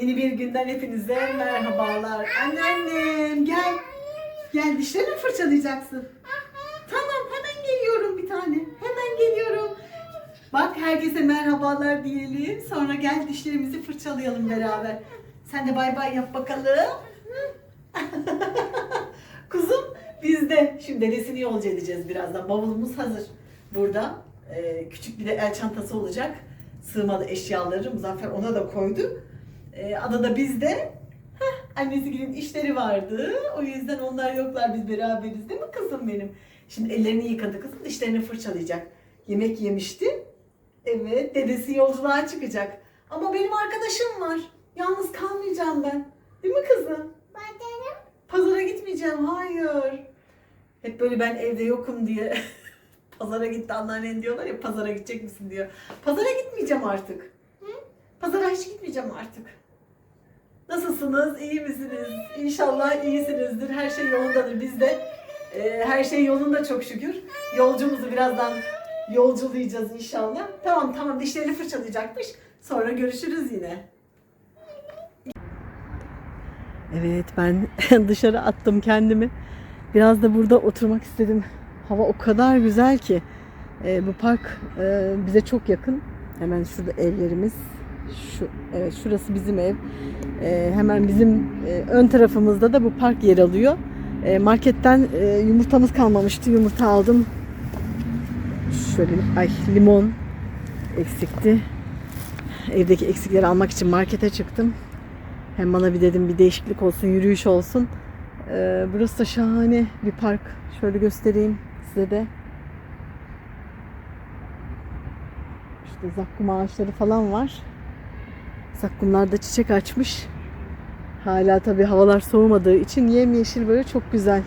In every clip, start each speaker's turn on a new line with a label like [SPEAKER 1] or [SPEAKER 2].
[SPEAKER 1] Yeni bir günden hepinize merhabalar. Anneannem gel. Gel dişlerini fırçalayacaksın. Tamam hemen geliyorum bir tane. Hemen geliyorum. Bak herkese merhabalar diyelim. Sonra gel dişlerimizi fırçalayalım beraber. Sen de bay bay yap bakalım. Kuzum biz de şimdi dedesini yolcu edeceğiz birazdan. Bavulumuz hazır. Burada e, küçük bir de el çantası olacak. Sığmalı eşyaları Muzaffer ona da koydu. E, adada bizde heh, annesinin işleri vardı. O yüzden onlar yoklar biz beraberiz değil mi kızım benim? Şimdi ellerini yıkadı kızım dişlerini fırçalayacak. Yemek yemişti. Evet dedesi yolculuğa çıkacak. Ama benim arkadaşım var. Yalnız kalmayacağım ben. Değil mi kızım? Pazara gitmeyeceğim. Hayır. Hep böyle ben evde yokum diye pazara gitti anneannen diyorlar ya pazara gidecek misin diyor. Pazara gitmeyeceğim artık. Pazara hiç gitmeyeceğim artık. Nasılsınız? İyi misiniz? İnşallah iyisinizdir. Her şey yolundadır. Biz de e, her şey yolunda çok şükür. Yolcumuzu birazdan yolculayacağız inşallah. Tamam tamam dişlerini fırçalayacakmış. Sonra görüşürüz yine. Evet ben dışarı attım kendimi. Biraz da burada oturmak istedim. Hava o kadar güzel ki. Ee, bu park e, bize çok yakın. Hemen şurada evlerimiz. Şu evet şurası bizim ev. Ee, hemen bizim e, ön tarafımızda da bu park yer alıyor. E, marketten e, yumurtamız kalmamıştı. Yumurta aldım. Şöyle ay limon eksikti. Evdeki eksikleri almak için markete çıktım. Hem bana bir dedim bir değişiklik olsun, yürüyüş olsun. Ee, burası da şahane bir park. Şöyle göstereyim size de. İşte zakkum ağaçları falan var. Zakkumlar da çiçek açmış. Hala tabii havalar soğumadığı için yemyeşil böyle çok güzel.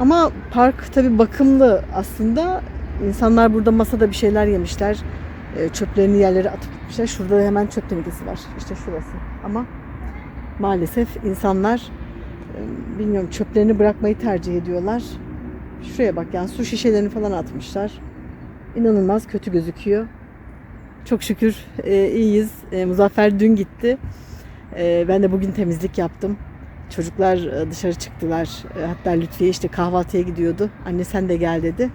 [SPEAKER 1] Ama park tabii bakımlı aslında. İnsanlar burada masada bir şeyler yemişler. E, çöplerini yerlere atıp gitmişler. Şurada da hemen çöp tenekesi var. İşte şurası. Ama maalesef insanlar e, bilmiyorum çöplerini bırakmayı tercih ediyorlar. Şuraya bak yani su şişelerini falan atmışlar. İnanılmaz kötü gözüküyor. Çok şükür e, iyiyiz. E, Muzaffer dün gitti. E, ben de bugün temizlik yaptım. Çocuklar e, dışarı çıktılar. E, hatta Lütfiye işte kahvaltıya gidiyordu. Anne sen de gel dedi.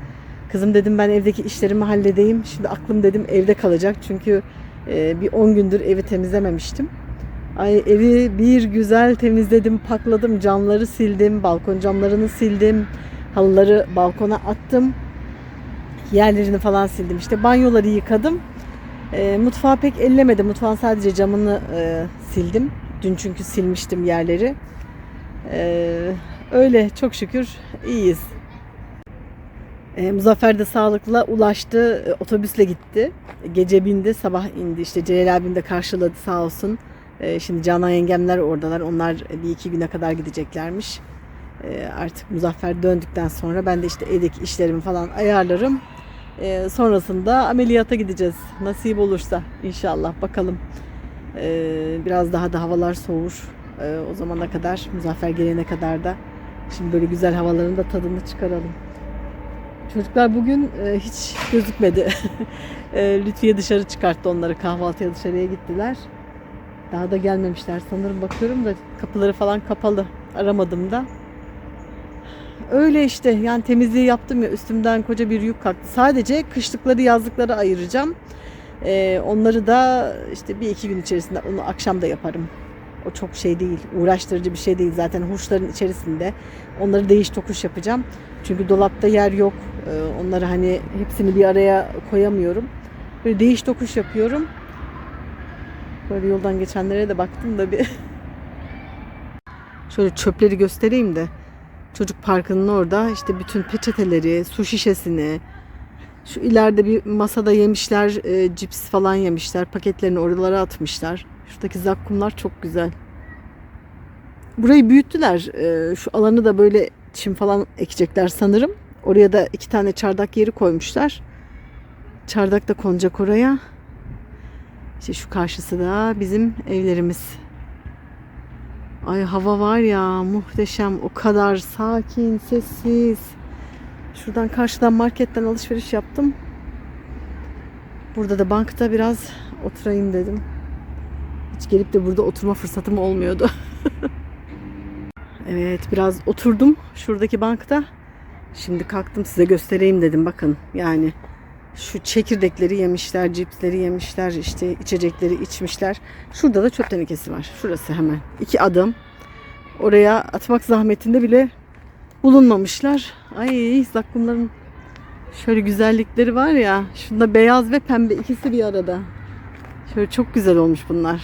[SPEAKER 1] Kızım dedim ben evdeki işlerimi halledeyim. Şimdi aklım dedim evde kalacak. Çünkü e, bir 10 gündür evi temizlememiştim. Ay evi bir güzel temizledim, pakladım, camları sildim, balkon camlarını sildim, halıları balkona attım. Yerlerini falan sildim. İşte banyoları yıkadım. E, mutfağı pek ellemedim. Mutfağın sadece camını e, sildim. Dün çünkü silmiştim yerleri. E, öyle çok şükür iyiyiz. E, Muzaffer de sağlıkla ulaştı. E, otobüsle gitti. Gece bindi, sabah indi. İşte Celal abim de karşıladı sağ olsun. E, şimdi Canan yengemler oradalar. Onlar bir iki güne kadar gideceklermiş. E, artık Muzaffer döndükten sonra ben de işte evdeki işlerimi falan ayarlarım. E, sonrasında ameliyata gideceğiz. Nasip olursa inşallah bakalım. E, biraz daha da havalar soğur. E, o zamana kadar, Muzaffer gelene kadar da şimdi böyle güzel havaların da tadını çıkaralım. Çocuklar bugün e, hiç gözükmedi. e, Lütfiye dışarı çıkarttı onları kahvaltıya dışarıya gittiler. Daha da gelmemişler sanırım bakıyorum da kapıları falan kapalı. Aramadım da. Öyle işte yani temizliği yaptım ya üstümden koca bir yük kalktı. Sadece kışlıkları yazlıkları ayıracağım. E, onları da işte bir iki gün içerisinde onu akşam da yaparım. O çok şey değil, uğraştırıcı bir şey değil zaten hurçların içerisinde. Onları değiş tokuş yapacağım. Çünkü dolapta yer yok. Ee, Onları hani hepsini bir araya koyamıyorum. Böyle değiş tokuş yapıyorum. Böyle yoldan geçenlere de baktım da bir. Şöyle çöpleri göstereyim de. Çocuk parkının orada işte bütün peçeteleri, su şişesini, şu ileride bir masada yemişler, e, cips falan yemişler. Paketlerini oralara atmışlar. Şuradaki zakkumlar çok güzel. Burayı büyüttüler. E, şu alanı da böyle çim falan ekecekler sanırım. Oraya da iki tane çardak yeri koymuşlar. Çardak da konacak oraya. İşte şu karşısı da bizim evlerimiz. Ay hava var ya muhteşem. O kadar sakin, sessiz. Şuradan karşıdan marketten alışveriş yaptım. Burada da bankta biraz oturayım dedim. Hiç gelip de burada oturma fırsatım olmuyordu. evet biraz oturdum şuradaki bankta. Şimdi kalktım size göstereyim dedim bakın yani şu çekirdekleri yemişler, cipsleri yemişler, işte içecekleri içmişler. Şurada da çöp tenekesi var. Şurası hemen. iki adım. Oraya atmak zahmetinde bile bulunmamışlar. Ay zakkumların şöyle güzellikleri var ya. Şunda beyaz ve pembe ikisi bir arada. Şöyle çok güzel olmuş bunlar.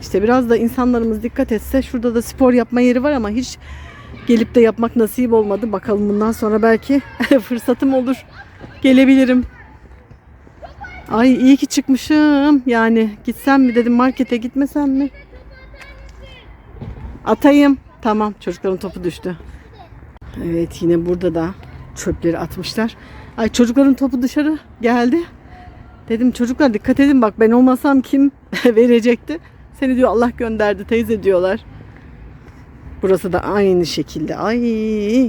[SPEAKER 1] İşte biraz da insanlarımız dikkat etse şurada da spor yapma yeri var ama hiç gelip de yapmak nasip olmadı. Bakalım bundan sonra belki fırsatım olur. Gelebilirim. Ay iyi ki çıkmışım. Yani gitsem mi dedim markete gitmesem mi? Atayım. Tamam çocukların topu düştü. Evet yine burada da çöpleri atmışlar. Ay çocukların topu dışarı geldi. Dedim çocuklar dikkat edin bak ben olmasam kim verecekti? Seni diyor Allah gönderdi teyze diyorlar. Burası da aynı şekilde. Ay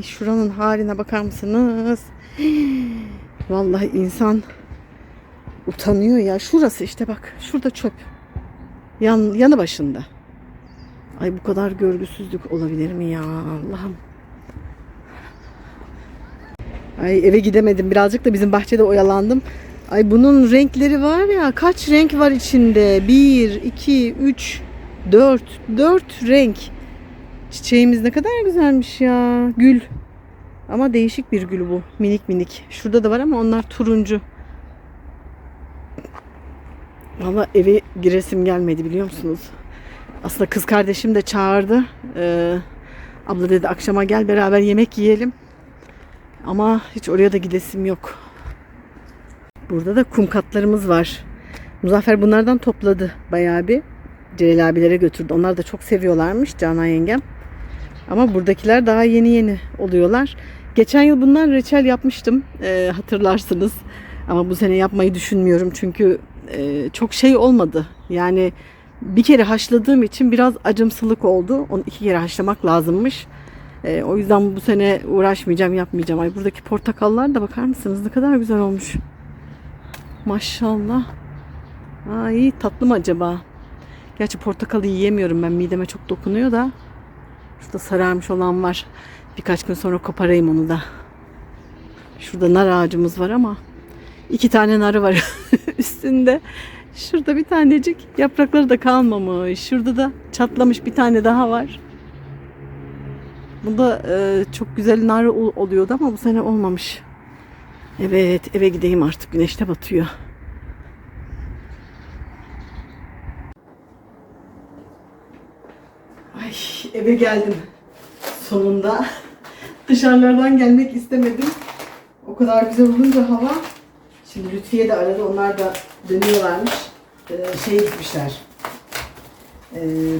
[SPEAKER 1] şuranın haline bakar mısınız? Vallahi insan utanıyor ya. Şurası işte bak. Şurada çöp. Yan, yanı başında. Ay bu kadar görgüsüzlük olabilir mi ya Allah'ım. Ay eve gidemedim. Birazcık da bizim bahçede oyalandım. Ay bunun renkleri var ya. Kaç renk var içinde? 1, 2, 3, 4. 4 renk. Çiçeğimiz ne kadar güzelmiş ya. Gül. Ama değişik bir gül bu. Minik minik. Şurada da var ama onlar turuncu. Valla eve giresim gelmedi biliyor musunuz? Aslında kız kardeşim de çağırdı. Ee, abla dedi akşama gel beraber yemek yiyelim. Ama hiç oraya da gidesim yok. Burada da kum katlarımız var. Muzaffer bunlardan topladı bayağı bir. Celal abilere götürdü. Onlar da çok seviyorlarmış Canan yengem. Ama buradakiler daha yeni yeni oluyorlar. Geçen yıl bundan reçel yapmıştım. Ee, hatırlarsınız. Ama bu sene yapmayı düşünmüyorum. Çünkü e, çok şey olmadı. Yani bir kere haşladığım için biraz acımsılık oldu. Onu iki kere haşlamak lazımmış. Ee, o yüzden bu sene uğraşmayacağım, yapmayacağım. Ay buradaki portakallar da bakar mısınız? Ne kadar güzel olmuş. Maşallah. Ay tatlı mı acaba? Gerçi portakalı yiyemiyorum ben. Mideme çok dokunuyor da. Şurada sararmış olan var. Birkaç gün sonra koparayım onu da. Şurada nar ağacımız var ama iki tane narı var üstünde. Şurada bir tanecik yaprakları da kalmamış. Şurada da çatlamış bir tane daha var. Bunda e, çok güzel nar ol- oluyordu ama bu sene olmamış. Evet eve gideyim artık güneş de batıyor. Ay eve geldim sonunda. Dışarılardan gelmek istemedim. O kadar güzel olunca hava. Şimdi Lütfiye de aradı. Onlar da dönüyorlarmış. Ee, şeye gitmişler. Ee,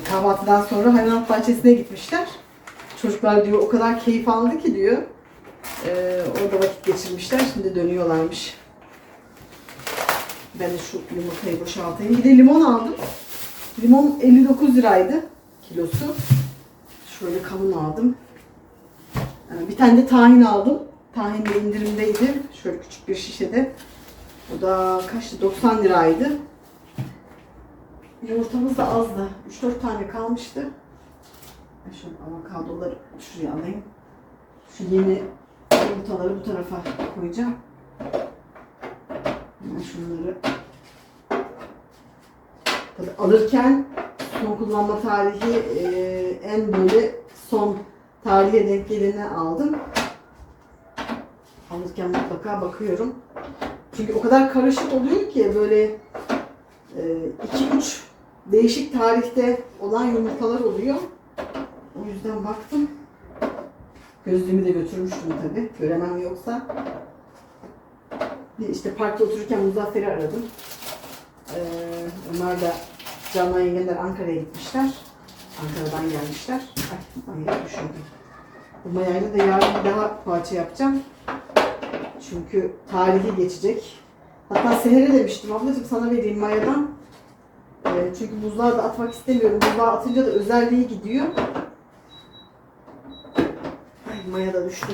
[SPEAKER 1] kahvaltıdan sonra hayvanat bahçesine gitmişler. Çocuklar diyor o kadar keyif aldı ki diyor. Ee, orada vakit geçirmişler. Şimdi dönüyorlarmış. Ben de şu yumurtayı boşaltayım. Bir de limon aldım. Limon 59 liraydı kilosu. Şöyle kavun aldım. Ee, Bir tane de tahin aldım. Tahin de indirimdeydi. Şöyle küçük bir şişede. O da kaçtı? 90 liraydı. Yumurtamız da azdı. 3-4 tane kalmıştı. Şöyle avokadoları şuraya alayım. Şu yeni yumurtaları bu tarafa koyacağım. Hemen şunları Tabii alırken son kullanma tarihi e, en böyle son tarihe denk geleni aldım. Alırken mutlaka bakıyorum. Çünkü o kadar karışık oluyor ki böyle 2-3 değişik tarihte olan yumurtalar oluyor. O yüzden baktım. Gözlüğümü de götürmüştüm tabii. Göremem yoksa. Bir işte parkta otururken Muzaffer'i aradım. Ee, onlar da Canan yengemler Ankara'ya gitmişler. Ankara'dan gelmişler. Ay, mayayı düşürdüm. Bu mayayla da yarın daha poğaça yapacağım. Çünkü tarihi geçecek. Hatta Seher'e demiştim ablacığım sana vereyim mayadan. Ee, çünkü buzluğa da atmak istemiyorum. Buzluğa atınca da özelliği gidiyor. Ay maya da düştü.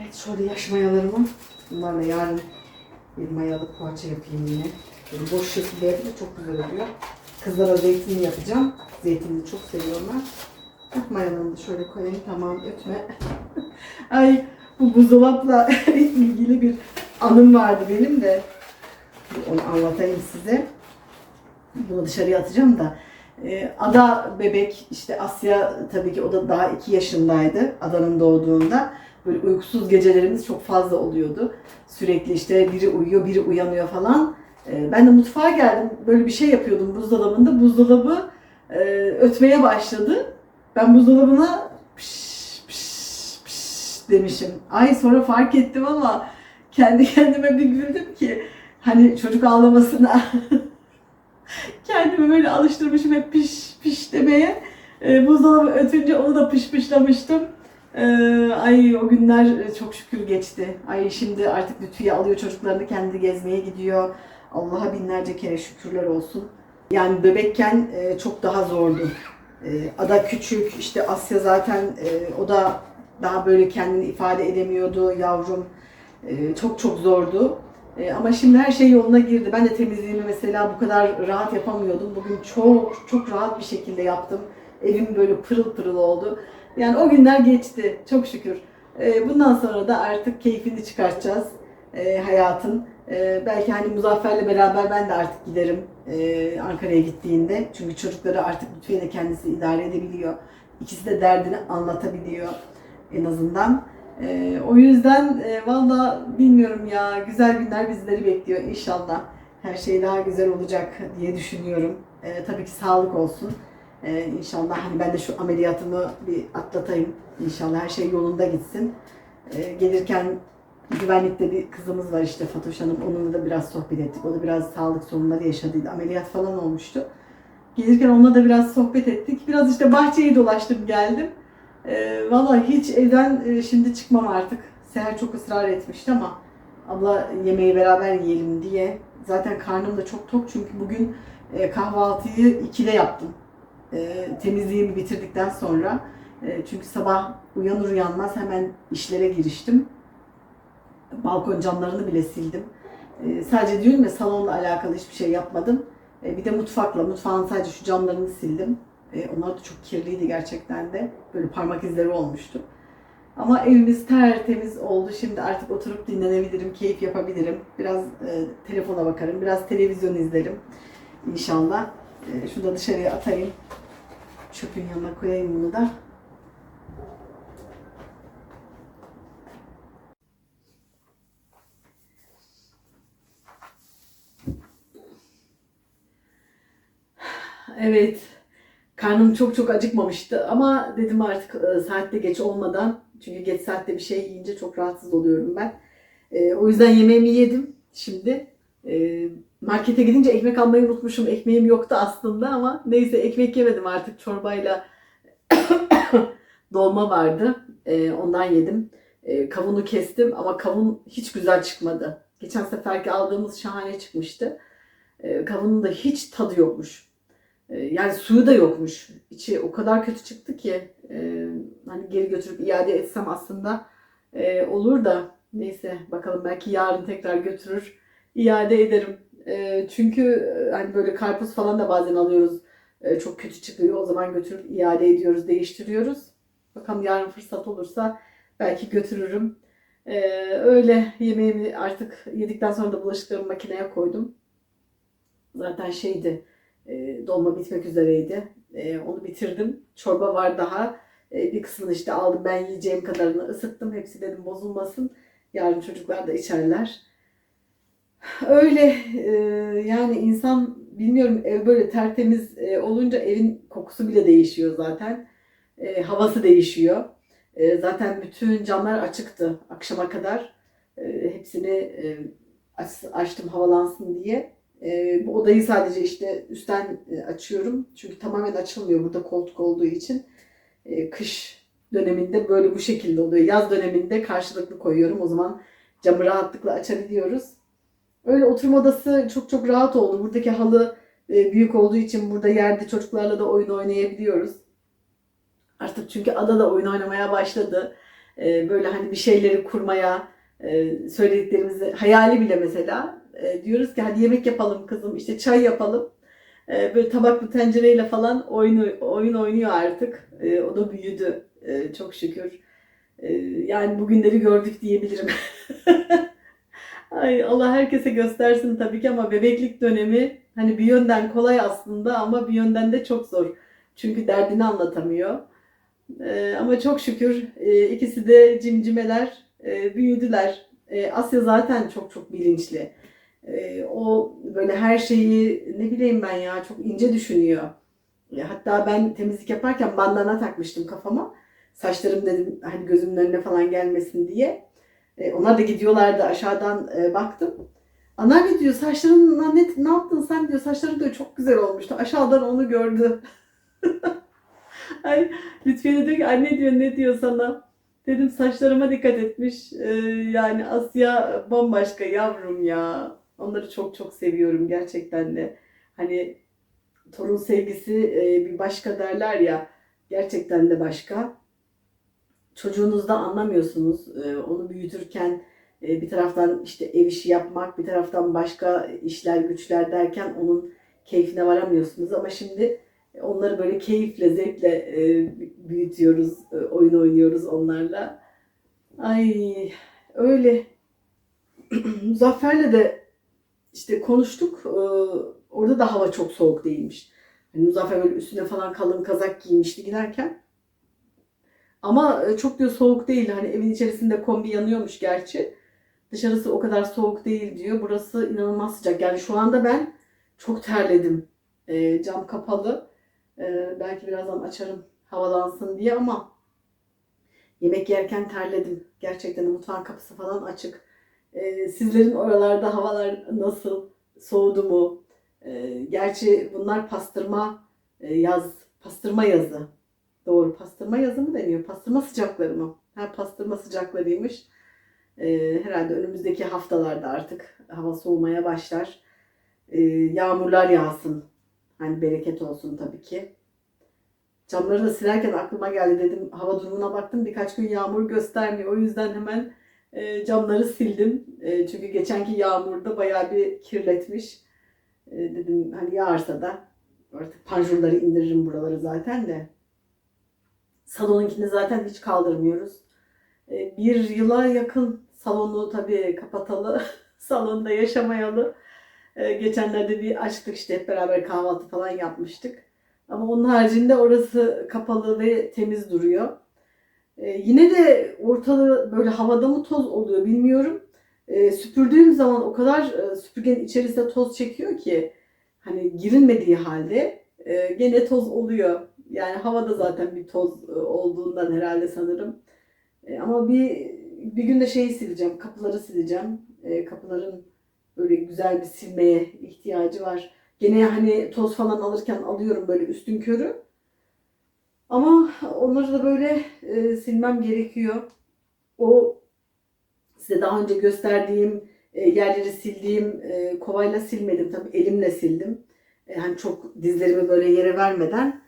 [SPEAKER 1] Evet şöyle yaş mayalarımı. Bunlarla yarın bir mayalı poğaça yapayım yine. Böyle boş şekilde yapınca çok güzel oluyor. Kızlara zeytinli yapacağım. Zeytinli çok seviyorlar. Heh, Mayalarını da şöyle koyayım. Tamam ötme. Ay bu buzdolapla ilgili bir anım vardı benim de. Onu anlatayım size. Bunu dışarıya atacağım da. Ee, Ada bebek işte Asya tabii ki o da daha 2 yaşındaydı Ada'nın doğduğunda. Böyle uykusuz gecelerimiz çok fazla oluyordu. Sürekli işte biri uyuyor biri uyanıyor falan. Ee, ben de mutfağa geldim böyle bir şey yapıyordum buzdolabında. Buzdolabı e, ötmeye başladı. Ben buzdolabına piş piş piş demişim. Ay sonra fark ettim ama kendi kendime bir güldüm ki hani çocuk ağlamasına kendimi böyle alıştırmışım hep piş piş demeye. E, buzdolabı ötünce onu da piş pişlamıştım. E, ay o günler e, çok şükür geçti. Ay şimdi artık Lütfiye alıyor çocuklarını kendi gezmeye gidiyor. Allah'a binlerce kere şükürler olsun. Yani bebekken e, çok daha zordu. E, Ada küçük, işte Asya zaten o da daha böyle kendini ifade edemiyordu yavrum. Çok çok zordu. Ama şimdi her şey yoluna girdi. Ben de temizliğimi mesela bu kadar rahat yapamıyordum. Bugün çok çok rahat bir şekilde yaptım. Evim böyle pırıl pırıl oldu. Yani o günler geçti çok şükür. E, bundan sonra da artık keyfini çıkartacağız e, hayatın. E, belki hani Muzaffer'le beraber ben de artık giderim e, Ankara'ya gittiğinde. Çünkü çocukları artık Lütfiye kendisi idare edebiliyor. İkisi de derdini anlatabiliyor en azından. E, o yüzden e, valla bilmiyorum ya güzel günler bizleri bekliyor inşallah. Her şey daha güzel olacak diye düşünüyorum. Tabii ki sağlık olsun. E, inşallah hani ben de şu ameliyatımı bir atlatayım. İnşallah her şey yolunda gitsin. E, gelirken güvenlikte bir kızımız var işte Fatoş Hanım. Onunla da biraz sohbet ettik. O da biraz sağlık sorunları yaşadıydı. Ameliyat falan olmuştu. Gelirken onunla da biraz sohbet ettik. Biraz işte bahçeyi dolaştım geldim. E, Valla hiç evden e, şimdi çıkmam artık. Seher çok ısrar etmişti ama abla yemeği beraber yiyelim diye. Zaten karnım da çok tok çünkü bugün e, kahvaltıyı 2'de yaptım. E, temizliğimi bitirdikten sonra. E, çünkü sabah uyanır uyanmaz hemen işlere giriştim. Balkon camlarını bile sildim. E, sadece diyorum ya salonla alakalı hiçbir şey yapmadım. E, bir de mutfakla, mutfağın sadece şu camlarını sildim. E, onlar da çok kirliydi gerçekten de. Böyle parmak izleri olmuştu. Ama evimiz tertemiz oldu. Şimdi artık oturup dinlenebilirim, keyif yapabilirim. Biraz e, telefona bakarım, biraz televizyon izlerim. İnşallah. E, şunu da dışarıya atayım. Çöpün yanına koyayım bunu da. Evet. Karnım çok çok acıkmamıştı ama dedim artık e, saatte geç olmadan çünkü geç saatte bir şey yiyince çok rahatsız oluyorum ben. E, o yüzden yemeğimi yedim şimdi. E, markete gidince ekmek almayı unutmuşum. Ekmeğim yoktu aslında ama neyse ekmek yemedim artık çorbayla dolma vardı. E, ondan yedim. E, kavunu kestim ama kavun hiç güzel çıkmadı. Geçen seferki aldığımız şahane çıkmıştı. E, kavunun da hiç tadı yokmuş. E, yani suyu da yokmuş. İçi o kadar kötü çıktı ki e, hani geri götürüp iade etsem aslında e, olur da neyse bakalım belki yarın tekrar götürür iade ederim. E, çünkü e, hani böyle karpuz falan da bazen alıyoruz. E, çok kötü çıkıyor. O zaman götürüp iade ediyoruz, değiştiriyoruz. Bakalım yarın fırsat olursa belki götürürüm. E, öyle yemeğimi artık yedikten sonra da bulaşıklarımı makineye koydum. Zaten şeydi e, dolma bitmek üzereydi. E, onu bitirdim. Çorba var daha. Bir kısmını işte aldım. Ben yiyeceğim kadarını ısıttım. Hepsi dedim bozulmasın. Yarın çocuklar da içerler. Öyle e, yani insan bilmiyorum ev böyle tertemiz e, olunca evin kokusu bile değişiyor zaten. E, havası değişiyor. E, zaten bütün camlar açıktı akşama kadar. E, hepsini e, aç- açtım havalansın diye. E, bu odayı sadece işte üstten e, açıyorum. Çünkü tamamen açılmıyor burada koltuk olduğu için. E, kış döneminde böyle bu şekilde oluyor. Yaz döneminde karşılıklı koyuyorum. O zaman camı rahatlıkla açabiliyoruz. Öyle oturma odası çok çok rahat oldu. Buradaki halı e, büyük olduğu için burada yerde çocuklarla da oyun oynayabiliyoruz. Artık çünkü ada da oyun oynamaya başladı. E, böyle hani bir şeyleri kurmaya, e, söylediklerimizi hayali bile mesela diyoruz ki hadi yemek yapalım kızım işte çay yapalım. Böyle tabaklı tencereyle falan oyun, oyun oynuyor artık. O da büyüdü çok şükür. Yani bugünleri gördük diyebilirim. Ay Allah herkese göstersin tabii ki ama bebeklik dönemi hani bir yönden kolay aslında ama bir yönden de çok zor. Çünkü derdini anlatamıyor. Ee, ama çok şükür e, ikisi de cimcimeler e, büyüdüler. E, Asya zaten çok çok bilinçli. E, o böyle her şeyi ne bileyim ben ya çok ince düşünüyor. E, hatta ben temizlik yaparken bandana takmıştım kafama. Saçlarım dedim hani gözümün önüne falan gelmesin diye. E, onlar da gidiyorlardı aşağıdan e, baktım. Anneanne diyor saçlarınla ne, ne yaptın sen diyor saçların diyor çok güzel olmuştu. Aşağıdan onu gördü. Ay Lütfiye de diyor ki anne diyor ne diyor sana? Dedim saçlarıma dikkat etmiş. Ee, yani Asya bambaşka yavrum ya. Onları çok çok seviyorum gerçekten de. Hani torun sevgisi e, bir başka derler ya. Gerçekten de başka. Çocuğunuzda anlamıyorsunuz. Ee, onu büyütürken e, bir taraftan işte ev işi yapmak, bir taraftan başka işler güçler derken onun keyfine varamıyorsunuz. Ama şimdi onları böyle keyifle, zevkle e, büyütüyoruz, e, oyun oynuyoruz onlarla. Ay öyle. Muzaffer'le de işte konuştuk. E, orada da hava çok soğuk değilmiş. Yani Muzaffer böyle üstüne falan kalın kazak giymişti giderken. Ama e, çok diyor soğuk değil. Hani evin içerisinde kombi yanıyormuş gerçi. Dışarısı o kadar soğuk değil diyor. Burası inanılmaz sıcak. Yani şu anda ben çok terledim. E, cam kapalı. E, belki birazdan açarım havalansın diye ama yemek yerken terledim. Gerçekten mutfağın kapısı falan açık. E, sizlerin oralarda havalar nasıl? Soğudu mu? E, gerçi bunlar pastırma e, yaz, pastırma yazı. Doğru, pastırma yazı mı deniyor? Pastırma sıcakları mı? Ha, pastırma sıcaklarıymış. E, herhalde önümüzdeki haftalarda artık hava soğumaya başlar. E, yağmurlar yağsın. Hani bereket olsun tabii ki. Camları da silerken aklıma geldi dedim. Hava durumuna baktım. Birkaç gün yağmur göstermiyor. O yüzden hemen e, camları sildim. E, çünkü geçenki yağmurda bayağı bir kirletmiş. E, dedim hani yağarsa da artık panjurları indiririm buraları zaten de. Salonunkini zaten hiç kaldırmıyoruz. E, bir yıla yakın salonu tabii kapatalı. Salonda yaşamayalı. E, geçenlerde bir açtık işte hep beraber kahvaltı falan yapmıştık. Ama onun haricinde orası kapalı ve temiz duruyor. E, yine de ortalığı böyle havada mı toz oluyor bilmiyorum. Süpürdüğüm zaman o kadar e, süpürgenin içerisinde toz çekiyor ki hani girilmediği halde gene toz oluyor. Yani havada zaten bir toz e, olduğundan herhalde sanırım. E, ama bir bir gün de şeyi sileceğim, kapıları sileceğim. E, kapıların böyle güzel bir silmeye ihtiyacı var. Gene hani toz falan alırken alıyorum böyle üstün körü. Ama onları da böyle silmem gerekiyor. O size daha önce gösterdiğim yerleri sildiğim e, kovayla silmedim tabii elimle sildim. E, hani çok dizlerimi böyle yere vermeden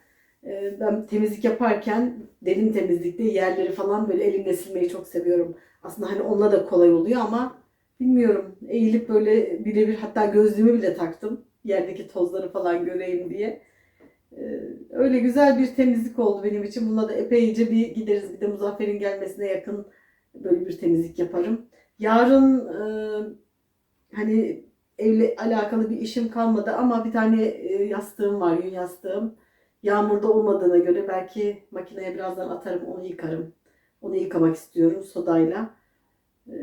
[SPEAKER 1] ben temizlik yaparken derin temizlikte yerleri falan böyle elimle silmeyi çok seviyorum. Aslında hani onunla da kolay oluyor ama bilmiyorum eğilip böyle birebir hatta gözlüğümü bile taktım yerdeki tozları falan göreyim diye. Ee, öyle güzel bir temizlik oldu benim için. Bununla da epeyce bir gideriz. Bir de Muzaffer'in gelmesine yakın böyle bir temizlik yaparım. Yarın e, hani evle alakalı bir işim kalmadı ama bir tane e, yastığım var, yün yastığım. Yağmurda olmadığına göre belki makineye birazdan atarım, onu yıkarım. Onu yıkamak istiyorum sodayla. Ee,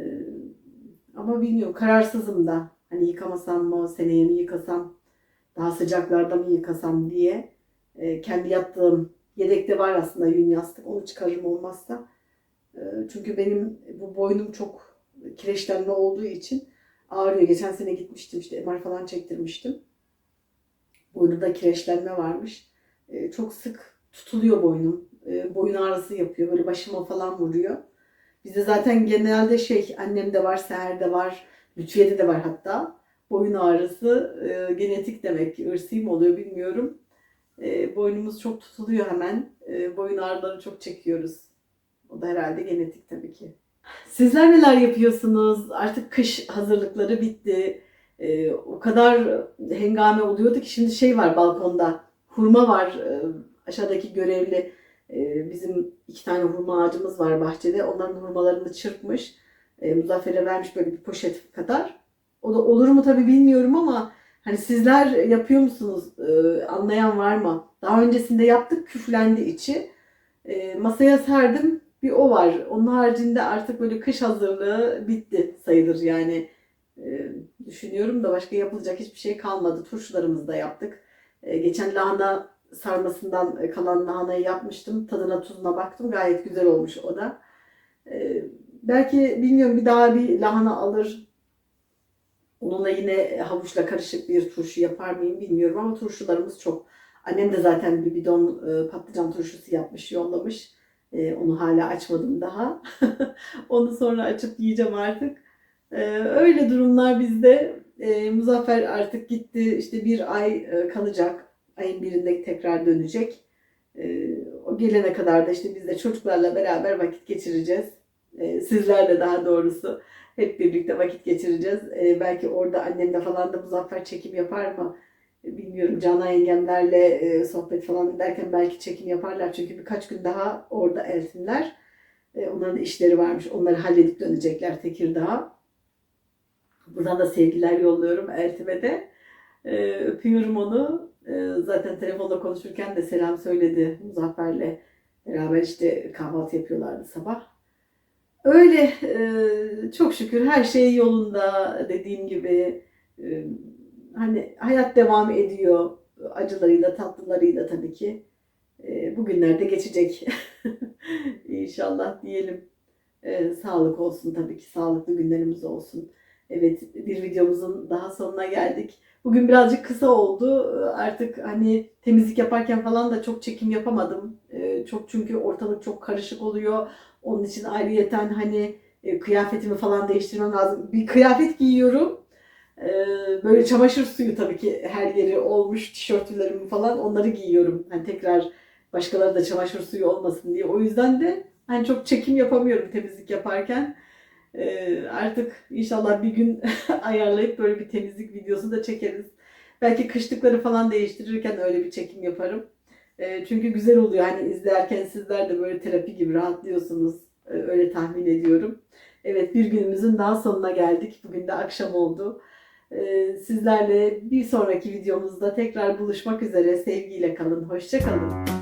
[SPEAKER 1] ama bilmiyorum, kararsızım da. Hani yıkamasam mı, seneye mi yıkasam, daha sıcaklarda mı yıkasam diye. E, kendi yaptığım yedekte var aslında yün yastık. Onu çıkarırım olmazsa. E, çünkü benim bu boynum çok kireçlenme olduğu için ağrıyor. Geçen sene gitmiştim işte MR falan çektirmiştim. Boynumda kireçlenme varmış. E, çok sık tutuluyor boynum. E, boyun ağrısı yapıyor. Böyle başıma falan vuruyor. Bizde zaten genelde şey annemde var, Seher'de var, Lütfiye'de de var hatta. Boyun ağrısı e, genetik demek ki ırsi mi oluyor bilmiyorum. E, boynumuz çok tutuluyor hemen. E, boyun ağrıları çok çekiyoruz. O da herhalde genetik tabii ki. Sizler neler yapıyorsunuz? Artık kış hazırlıkları bitti. e, o kadar hengame oluyordu ki şimdi şey var balkonda hurma var e, aşağıdaki görevli e, bizim iki tane hurma ağacımız var bahçede. Onların hurmalarını çırpmış e, Muzaffer'e vermiş böyle bir poşet kadar. O da olur mu tabii bilmiyorum ama hani sizler yapıyor musunuz anlayan var mı? Daha öncesinde yaptık küflendi içi. Masaya serdim bir o var. Onun haricinde artık böyle kış hazırlığı bitti sayılır yani. Düşünüyorum da başka yapılacak hiçbir şey kalmadı. Turşularımızı da yaptık. E, geçen lahana sarmasından e, kalan lahanayı yapmıştım. Tadına tuzuna baktım. Gayet güzel olmuş o da. E, belki bilmiyorum bir daha bir lahana alır. Onunla yine havuçla karışık bir turşu yapar mıyım bilmiyorum ama turşularımız çok. Annem de zaten bir bidon patlıcan turşusu yapmış, yollamış. Onu hala açmadım daha. onu sonra açıp yiyeceğim artık. Öyle durumlar bizde. Ee, Muzaffer artık gitti. İşte bir ay e, kalacak. Ayın birinde tekrar dönecek. Ee, o gelene kadar da işte biz de çocuklarla beraber vakit geçireceğiz. Ee, sizlerle daha doğrusu. Hep birlikte vakit geçireceğiz. Ee, belki orada annemle falan da Muzaffer çekim yapar mı? Ee, Bilmiyorum Canan yengemlerle e, sohbet falan ederken belki çekim yaparlar. Çünkü birkaç gün daha orada eltimler. Ee, onların işleri varmış. Onları halledip dönecekler Tekirdağ'a. Buradan da sevgiler yolluyorum Eltim'e de. Ee, öpüyorum onu. Ee, zaten telefonda konuşurken de selam söyledi Muzaffer'le. Beraber işte kahvaltı yapıyorlardı sabah. Öyle e, çok şükür her şey yolunda dediğim gibi. E, hani hayat devam ediyor. Acılarıyla tatlılarıyla tabii ki. E, bugünlerde geçecek. İnşallah diyelim. E, sağlık olsun tabii ki. Sağlıklı günlerimiz olsun. Evet bir videomuzun daha sonuna geldik. Bugün birazcık kısa oldu. Artık hani temizlik yaparken falan da çok çekim yapamadım. Ee, Çok çünkü ortalık çok karışık oluyor. Onun için ayrıyeten hani e, kıyafetimi falan değiştirmem lazım. Bir kıyafet giyiyorum. Ee, Böyle çamaşır suyu tabii ki her yeri olmuş tişörtlerimi falan onları giyiyorum. Hani tekrar başkaları da çamaşır suyu olmasın diye. O yüzden de hani çok çekim yapamıyorum temizlik yaparken. Ee, artık inşallah bir gün ayarlayıp böyle bir temizlik videosu da çekeriz. Belki kışlıkları falan değiştirirken öyle bir çekim yaparım. Ee, çünkü güzel oluyor. Hani izlerken sizler de böyle terapi gibi rahatlıyorsunuz. Ee, öyle tahmin ediyorum. Evet bir günümüzün daha sonuna geldik. Bugün de akşam oldu. Sizlerle bir sonraki videomuzda tekrar buluşmak üzere. Sevgiyle kalın. Hoşça kalın.